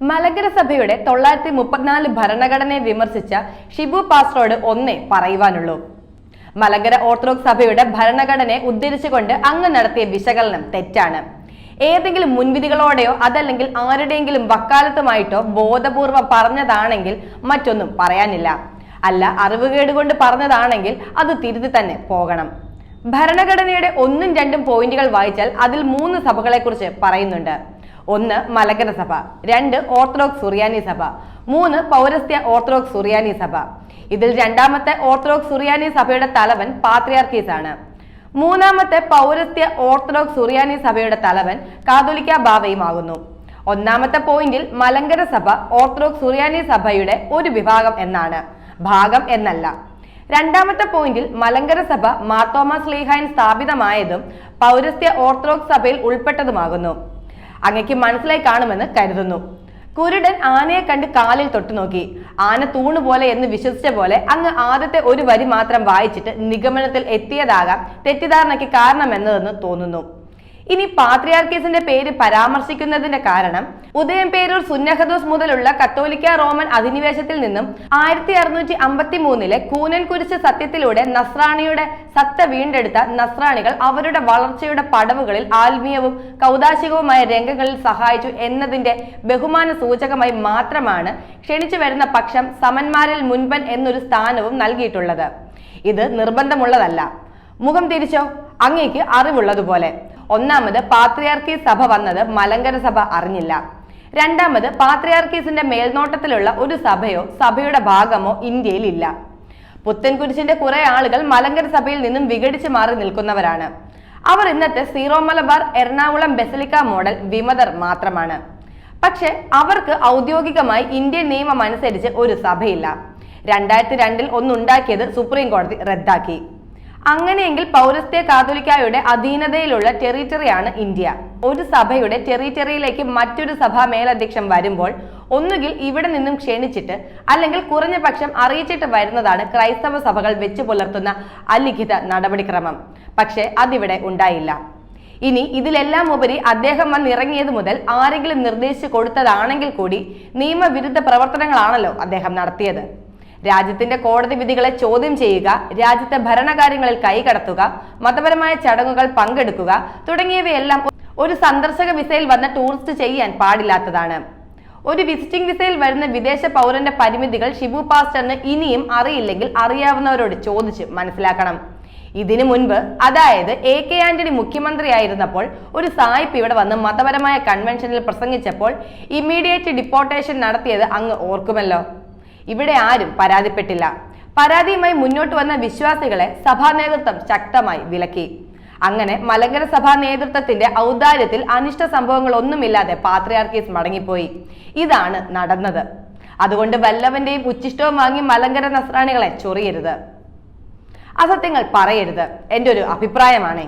മലങ്കര സഭയുടെ തൊള്ളായിരത്തി മുപ്പത്തിനാല് ഭരണഘടനയെ വിമർശിച്ച ഷിബു പാസ്റ്ററോട് ഒന്നേ പറയുവാനുള്ളൂ. മലങ്കര ഓർത്തഡോക്സ് സഭയുടെ ഭരണഘടനയെ ഉദ്ധരിച്ചുകൊണ്ട് അങ്ങ് നടത്തിയ വിശകലനം തെറ്റാണ്. ഏതെങ്കിലും മുൻവിധികളോടെയോ അതല്ലെങ്കിൽ ആരുടെയെങ്കിലും വക്കാലത്തുമായിട്ടോ ബോധപൂർവം പറഞ്ഞതാണെങ്കിൽ മറ്റൊന്നും പറയാനില്ല. അല്ല അറിവുകേട് കൊണ്ട് പറഞ്ഞതാണെങ്കിൽ അത് തിരുത്തി തന്നെ പോകണം. ഭരണഘടനയുടെ ഒന്നും രണ്ടും പോയിന്റുകൾ വായിച്ചാൽ അതിൽ മൂന്ന് സഭകളെക്കുറിച്ച് പറയുന്നുണ്ട്. ഒന്ന് മലങ്കര സഭ രണ്ട് ഓർത്തഡോക്സ് സുറിയാനി സഭ മൂന്ന് പൗരസ്ത്യ ഓർത്തഡോക്സ് സുറിയാനി സഭ. ഇതിൽ രണ്ടാമത്തെ ഓർത്തഡോക്സ് സുറിയാനി സഭയുടെ തലവൻ പാത്രിയാർക്കീസ് ആണ്. മൂന്നാമത്തെ പൗരസ്ത്യ ഓർത്തഡോക്സ് സുറിയാനി സഭയുടെ തലവൻ കാതോലിക്ക ബാവയുമാകുന്നു ഒന്നാമത്തെ പോയിന്റിൽ മലങ്കര സഭ ഓർത്തഡോക്സ് സുറിയാനി സഭയുടെ ഒരു വിഭാഗം എന്നാണ്. ഭാഗം എന്നല്ല. രണ്ടാമത്തെ പോയിന്റിൽ മലങ്കര സഭ മാർത്തോമ സ്ലീഹാൻ സ്ഥാപിതമായതും പൗരസ്ത്യ ഓർത്തഡോക്സ് സഭയിൽ ഉൾപ്പെട്ടതുമാകുന്നു. അങ്ങക്ക് മനസ്സിലായി കാണുമെന്ന് കരുതുന്നു. കുരുടൻ ആനയെ കണ്ട് കാലിൽ തൊട്ടു നോക്കി. ആന തൂണ് പോലെ എന്ന് വിശ്വസിച്ച പോലെ അങ്ങ് ആദ്യത്തെ ഒരു വരി മാത്രം വായിച്ചിട്ട് നിഗമനത്തിൽ എത്തിയതാകാം തെറ്റിദ്ധാരണയ്ക്ക് കാരണമെന്നതെന്ന് തോന്നുന്നു. ഇനി പാത്രിയാർക്കീസിന്റെ പേര് പരാമർശിക്കുന്നതിന്റെ കാരണം ഉദയം പേരൂർ സുന്നഹദോസ് മുതലുള്ള കത്തോലിക്ക റോമൻ അധിനിവേശത്തിൽ നിന്നും ആയിരത്തി അറുന്നൂറ്റി അമ്പത്തി മൂന്നിലെ കൂനൻ കുരിശ് സത്യത്തിലൂടെ നസ്രാണിയുടെ സത്ത വീണ്ടെടുത്ത നസ്രാണികൾ അവരുടെ വളർച്ചയുടെ പടവുകളിൽ ആത്മീയവും കൗതാശികവുമായ രംഗങ്ങളിൽ സഹായിച്ചു എന്നതിന്റെ ബഹുമാന സൂചകമായി മാത്രമാണ് ക്ഷണിച്ചു വരുന്ന പക്ഷം സമന്മാരിൽ മുൻപൻ എന്നൊരു സ്ഥാനവും നൽകിയിട്ടുള്ളത്. ഇത് നിർബന്ധമുള്ളതല്ല. മുഖം തിരിച്ചോ? അങ്ങേക്ക് അറിവുള്ളതുപോലെ. ഒന്നാമത് പാത്രിയാർക്കി സഭ വന്നത് മലങ്കര സഭ അറിഞ്ഞില്ല. രണ്ടാമത് പാത്രിയാർക്കീസിന്റെ മേൽനോട്ടത്തിലുള്ള ഒരു സഭയോ സഭയുടെ ഭാഗമോ ഇന്ത്യയിൽ ഇല്ല പുത്തൻകുരിശിന്റെ കുറെ ആളുകൾ മലങ്കര സഭയിൽ നിന്നും വിഘടിച്ച് മാറി നിൽക്കുന്നവരാണ്. അവർ ഇന്നത്തെ Syro Malabar Ernakulam basilica model വിമതർ മാത്രമാണ്. പക്ഷെ അവർക്ക് ഔദ്യോഗികമായി ഇന്ത്യൻ നിയമം അനുസരിച്ച് ഒരു സഭയില്ല. രണ്ടായിരത്തി രണ്ടിൽ ഒന്നുണ്ടാക്കിയത് സുപ്രീം കോടതി റദ്ദാക്കി. അങ്ങനെയെങ്കിൽ പൗരസ്ത്യ കാതോലിക്കായുടെ അധീനതയിലുള്ള ടെറിറ്ററിയാണ് ഇന്ത്യ. ഒരു സഭയുടെ ടെറിറ്ററിയിലേക്ക് മറ്റൊരു സഭാ മേലധ്യക്ഷൻ വരുമ്പോൾ ഒന്നുകിൽ ഇവിടെ നിന്നും ക്ഷണിച്ചിട്ട് അല്ലെങ്കിൽ കുറഞ്ഞ പക്ഷം അറിയിച്ചിട്ട് വരുന്നതാണ് ക്രൈസ്തവ സഭകൾ വെച്ചു പുലർത്തുന്ന അലിഖിത നടപടിക്രമം. പക്ഷേ അതിവിടെ ഉണ്ടായില്ല. ഇനി ഇതിലെല്ലാം ഉപരി അദ്ദേഹം വന്നിറങ്ങിയത് മുതൽ ആരെങ്കിലും നിർദ്ദേശിച്ചു കൊടുത്തതാണെങ്കിൽ കൂടി നിയമവിരുദ്ധ പ്രവർത്തനങ്ങളാണല്ലോ അദ്ദേഹം നടത്തിയത്. രാജ്യത്തിന്റെ കോടതി വിധികളെ ചോദ്യം ചെയ്യുക രാജ്യത്തെ ഭരണകാര്യങ്ങളിൽ കൈകടത്തുക മതപരമായ ചടങ്ങുകൾ പങ്കെടുക്കുക തുടങ്ങിയവയെല്ലാം ഒരു സന്ദർശക വിസയിൽ വന്ന ടൂറിസ്റ്റ് ചെയ്യാൻ പാടില്ലാത്തതാണ്. ഒരു വിസിറ്റിംഗ് വിസയിൽ വരുന്ന വിദേശ പൗരന്റെ പരിമിതികൾ ഷിബു പാസ്റ്ററിന് ഇനിയും അറിയില്ലെങ്കിൽ അറിയാവുന്നവരോട് ചോദിച്ച് മനസ്സിലാക്കണം. ഇതിനു മുൻപ് അതായത് എ കെ ആന്റണി മുഖ്യമന്ത്രിയായിരുന്നപ്പോൾ ഒരു സായിപ്പ് ഇവിടെ വന്ന് മതപരമായ കൺവെൻഷനിൽ പ്രസംഗിച്ചപ്പോൾ ഇമ്മീഡിയറ്റ് ഡിപ്പോർട്ടേഷൻ നടത്തിയത് അങ്ങ് ഓർക്കുമല്ലോ. ഇവിടെ ആരും പരാതിപ്പെട്ടില്ല. പരാതിയുമായി മുന്നോട്ട് വന്ന വിശ്വാസികളെ സഭാ നേതൃത്വം ശക്തമായി വിലക്കി. അങ്ങനെ മലങ്കര സഭാ നേതൃത്വത്തിന്റെ ഔദാര്യത്തിൽ അനിഷ്ട സംഭവങ്ങൾ ഒന്നുമില്ലാതെ പാത്രിയാർക്കീസ് മടങ്ങിപ്പോയി. ഇതാണ് നടന്നത്. അതുകൊണ്ട് വല്ലവന്റെയും ഉച്ചിഷ്ടവും വാങ്ങി മലങ്കര നസ്രാണികളെ ചൊറിയരുത്. അസത്യങ്ങൾ പറയരുത്. എന്റെ ഒരു അഭിപ്രായമാണേ.